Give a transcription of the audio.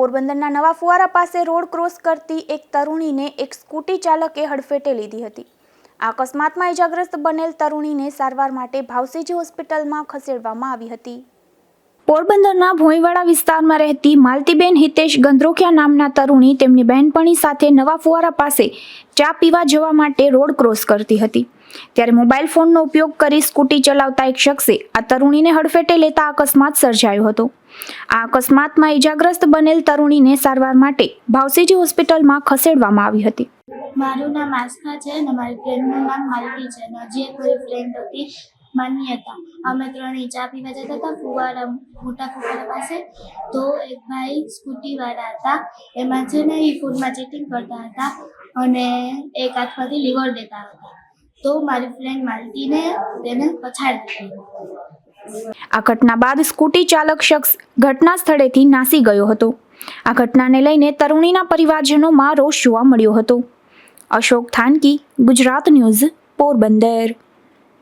પોરબંદરના નવા ફુવારા પાસે રોડ ક્રોસ કરતી એક તરુણીને એક સ્કૂટી ચાલકે હડફેટે લીધી હતી. આ અકસ્માતમાં ઇજાગ્રસ્ત બનેલ તરુણીને સારવાર માટે ભાવસીજી હોસ્પિટલમાં ખસેડવામાં આવી હતી. પોરબંદરના ભોંયવાડા વિસ્તારમાં રહેતી માલતીબેન હિતેશ ગંદ્રોખિયા નામના તરુણી તેમની બહેનપણી સાથે નવા ફુવારા પાસે ચા પીવા જવા માટે રોડ ક્રોસ કરતી હતી. ત્યારે મોબાઈલ ફોનનો ઉપયોગ કરી સ્કૂટી ચલાવતા એક શખ્સે આ તરુણીને હડફેટે લેતા અકસ્માત સર્જાયો હતો. આ અકસ્માતમાં ઇજાગ્રસ્ત બનેલ તરુણીને સારવાર માટે ભાવસીજી હોસ્પિટલમાં ખસેડવામાં આવી હતી. મારું નામ આસ્થા છે અને મારી ફ્રેન્ડનું નામ માલતી છે અને હજી ફ્રેન્ડ હતી. માન્યતા અમે ત્રણેય ચા પીવા જતા હતા. ફુવારા મોટા ફુવારા પાસે તો એક ભાઈ સ્કૂટીવાળા હતા. એમાં છે ને એ ફોનમાં ચેટિંગ કરતા હતા અને એક હાથમાંથી લીવર દેતા હતા. તો મારી ફ્રેન્ડ માલતીને તેને પછાડી દીધી. આ ઘટના બાદ સ્કૂટી ચાલક શખ્સ ઘટના સ્થળેથી નાસી ગયો હતો. આ ઘટનાને લઈને તરુણીના પરિવારજનોમાં રોષ જોવા મળ્યો હતો. અશોક થાનકી, ગુજરાત ન્યૂઝ, પોરબંદર.